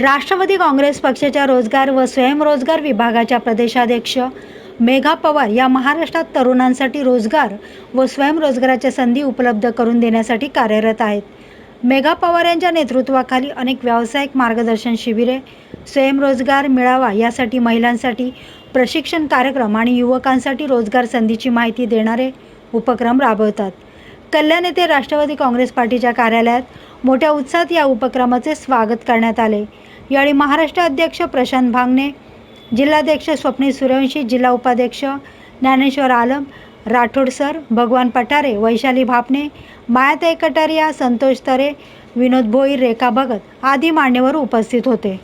राष्ट्रवादी काँग्रेस पक्षाच्या रोजगार व स्वयंरोजगार विभागाच्या प्रदेशाध्यक्ष मेघा पवार या महाराष्ट्रात तरुणांसाठी रोजगार व स्वयंरोजगाराच्या संधी उपलब्ध करून देण्यासाठी कार्यरत आहेत. मेघा पवार यांच्या नेतृत्वाखाली अनेक व्यावसायिक मार्गदर्शन शिबिरे स्वयंरोजगार मिळावा यासाठी महिलांसाठी प्रशिक्षण कार्यक्रम आणि युवकांसाठी रोजगार संधीची माहिती देणारे उपक्रम राबवतात. कल्याण येथे राष्ट्रवादी काँग्रेस पार्टीच्या कार्यालयात मोठ्या उत्साहात या उपक्रमाचे स्वागत करण्यात आले. यावेळी महाराष्ट्र अध्यक्ष प्रशांत भांगणे जिल्हाध्यक्ष स्वप्नील सूर्यवंशी जिल्हा उपाध्यक्ष ज्ञानेश्वर आलम राठोड सर भगवान पठारे वैशाली भापणे मायाताई कटारिया संतोष तरे विनोद भोईर रेखा भगत आदी मान्यवर उपस्थित होते.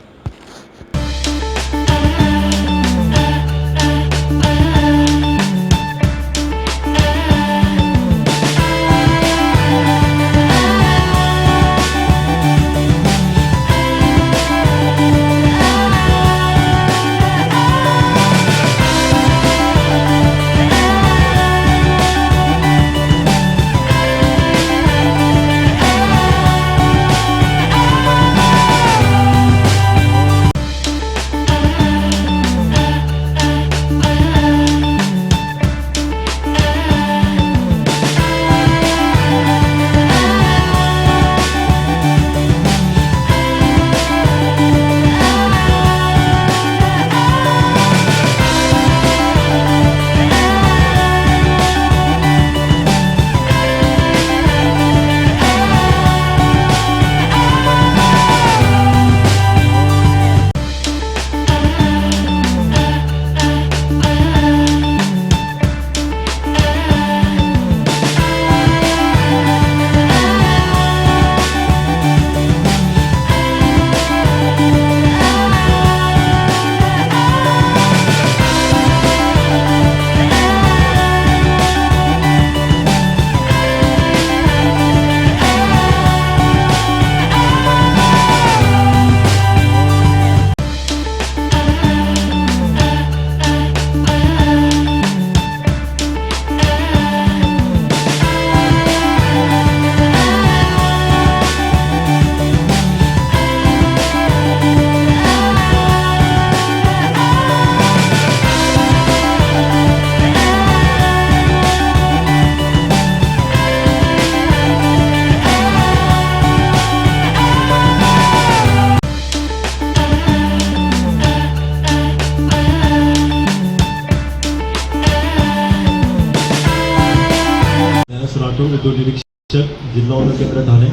ज्ञानेश राठोड निरीक्षक जिल्हा उद्योग केंद्र ठाणे.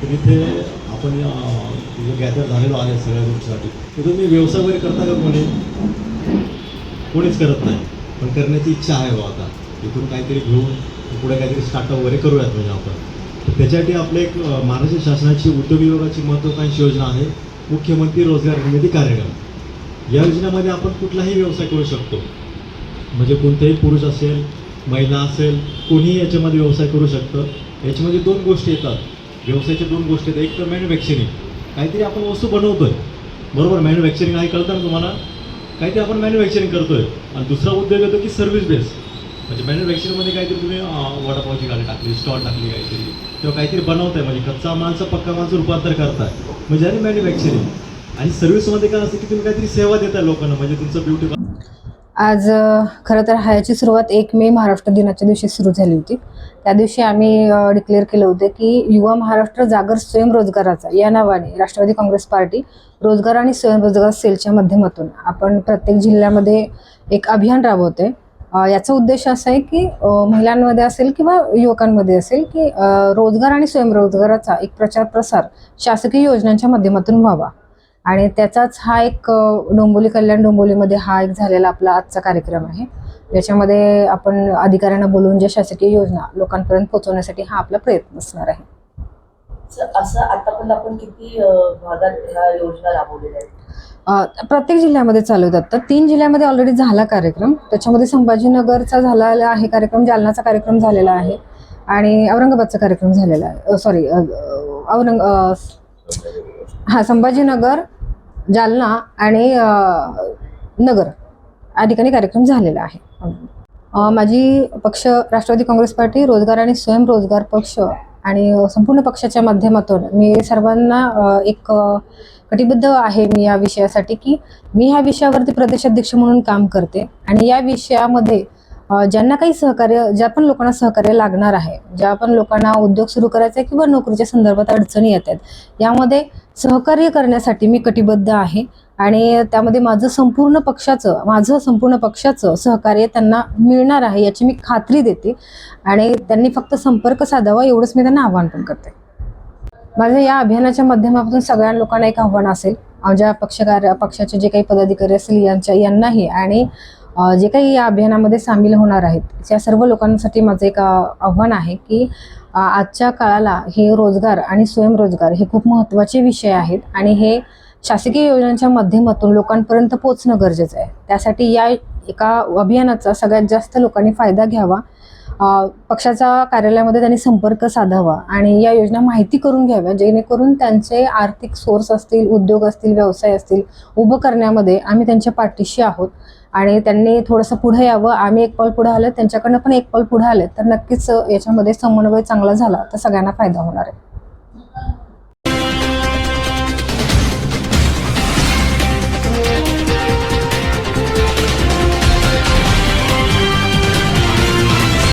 तर इथे आपण गॅदर झालेलो आहे सगळ्या गोष्टीसाठी. तर तुम्ही व्यवसाय वगैरे करता का कोणी? कोणीच करत नाही. पण करण्याची इच्छा आहे बा आता. इथून काहीतरी घेऊन पुढे काहीतरी स्टार्टअप वगैरे करूयात म्हणजे आपण. त्याच्यासाठी आपले एक महाराष्ट्र शासनाची उद्योग विभागाची महत्त्वाकांक्षी योजना आहे. मुख्यमंत्री रोजगार निर्मिती कार्यक्रम. या योजनेमध्ये आपण कुठलाही व्यवसाय करू शकतो. म्हणजे कोणतेही पुरुष असेल महिला असेल कोणीही याच्यामध्ये व्यवसाय करू शकतं. याच्यामध्ये दोन गोष्टी येतात. व्यवसायाच्या दोन गोष्टी येतात एक तर मॅन्युफॅक्चरिंग काहीतरी आपण वस्तू बनवतोय. बरोबर मॅन्युफॅक्चरिंग आहे कळतं ना तुम्हाला? काहीतरी आपण मॅन्युफॅक्चरिंग करतोय. आणि दुसरा उद्योग येतो की सर्व्हिस बेस म्हणजे मॅन्युफॅक्चरिंगमध्ये काहीतरी तुम्ही वडापावची गाडी टाकली स्टॉल टाकली काहीतरी किंवा काहीतरी बनवताय. म्हणजे कच्चा मालचं पक्का मालचं रूपांतर करताय. म्हणजे आणि मॅन्युफॅक्चरिंग आणि सर्व्हिसमध्ये काय असतं की तुम्ही काहीतरी सेवा देताय लोकांना. म्हणजे तुमचं ब्युटी आज खरं तर ह्याची सुरुवात एक मे महाराष्ट्र दिनाच्या दिवशी सुरू झाली होती. त्या दिवशी आम्ही डिक्लेअर केलं होतं की युवा महाराष्ट्र जागर स्वयंरोजगाराचा या नावाने राष्ट्रवादी काँग्रेस पार्टी रोजगार आणि स्वयंरोजगार सेलच्या माध्यमातून आपण प्रत्येक जिल्ह्यामध्ये एक अभियान राबवतोय. याचा उद्देश असा आहे की महिलांमध्ये असेल किंवा युवकांमध्ये असेल की रोजगार आणि स्वयंरोजगाराचा एक प्रचार प्रसार शासकीय योजनांच्या माध्यमातून व्हावा. आणि त्याचाच हा एक अ, डोंबिवली कल्याण डोंबिवलीमध्ये हा एक झालेला आपला आजचा कार्यक्रम आहे. याच्यामध्ये आपण अधिकाऱ्यांना बोलवून ज्या शासकीय योजना लोकांपर्यंत पोहोचवण्यासाठी हा आपला प्रयत्न असणार आहे. असं- असं आतापर्यंत आपण किती अं, भागात ह्या योजना राबवलेल्या आहेत? अ, प्रत्येक जिल्ह्यामध्ये चालवतात तर तीन जिल्ह्यामध्ये ऑलरेडी झाला कार्यक्रम. त्याच्यामध्ये संभाजीनगरचा झालेला आहे कार्यक्रम जालनाचा कार्यक्रम झालेला आहे आणि औरंगाबादचा कार्यक्रम झालेला आहे. सॉरी औरंग हा संभाजीनगर जालना आणि नगर या ठिकाणी कार्यक्रम झालेला आहे. माझी पक्ष राष्ट्रवादी काँग्रेस पार्टी रोजगार आणि स्वयंरोजगार पक्ष आणि संपूर्ण पक्षाच्या माध्यमातून मी सर्वांना एक कटिबद्ध आहे मी या विषयासाठी की मी ह्या विषयावरती प्रदेशाध्यक्ष म्हणून काम करते आणि या विषयामध्ये ज्यांना काही सहकार्य ज्या पण लोकांना सहकार्य लागणार आहे ज्या पण लोकांना उद्योग सुरू करायचा आहे किंवा नोकरीच्या संदर्भात अडचणी येत आहेत यामध्ये सहकार्य करण्यासाठी मी कटिबद्ध आहे आणि त्यामध्ये माझं संपूर्ण पक्षाचं माझं संपूर्ण पक्षाचं सहकार्य त्यांना मिळणार आहे याची मी खात्री देते आणि त्यांनी फक्त संपर्क साधावा एवढंच मी त्यांना आव्हान पण करते. माझं या अभियानाच्या माध्यमातून सगळ्या लोकांना एक आव्हान असेल माझ्या पक्षकार पक्षाचे जे काही पदाधिकारी असतील यांच्या यांनाही आणि जे काही या अभियानामध्ये सामील होणार आहेत या सर्व लोकांसाठी माझं एक आव्हान आहे की आजच्या काळाला हे रोजगार आणि स्वयंरोजगार हे खूप महत्त्वाचे विषय आहेत आणि हे शासकीय योजनांच्या माध्यमातून लोकांपर्यंत पोहोचणं गरजेचं आहे. त्यासाठी या एका अभियानाचा सगळ्यात जास्त लोकांनी फायदा घ्यावा पक्षाच्या कार्यालयामध्ये त्यांनी संपर्क साधावा आणि या योजना माहिती करून घ्याव्या जेणेकरून त्यांचे आर्थिक सोर्स असतील उद्योग असतील व्यवसाय असतील उभं करण्यामध्ये आम्ही त्यांच्या पाठीशी आहोत. आणि त्यांनी थोडंसं पुढे यावं. आम्ही एक पाऊल पुढे आलं. त्यांच्याकडनं पण एक पाऊल पुढे आले. तर नक्कीच याच्यामध्ये समन्वय चांगला झाला. तर सगळ्यांना फायदा होणार आहे.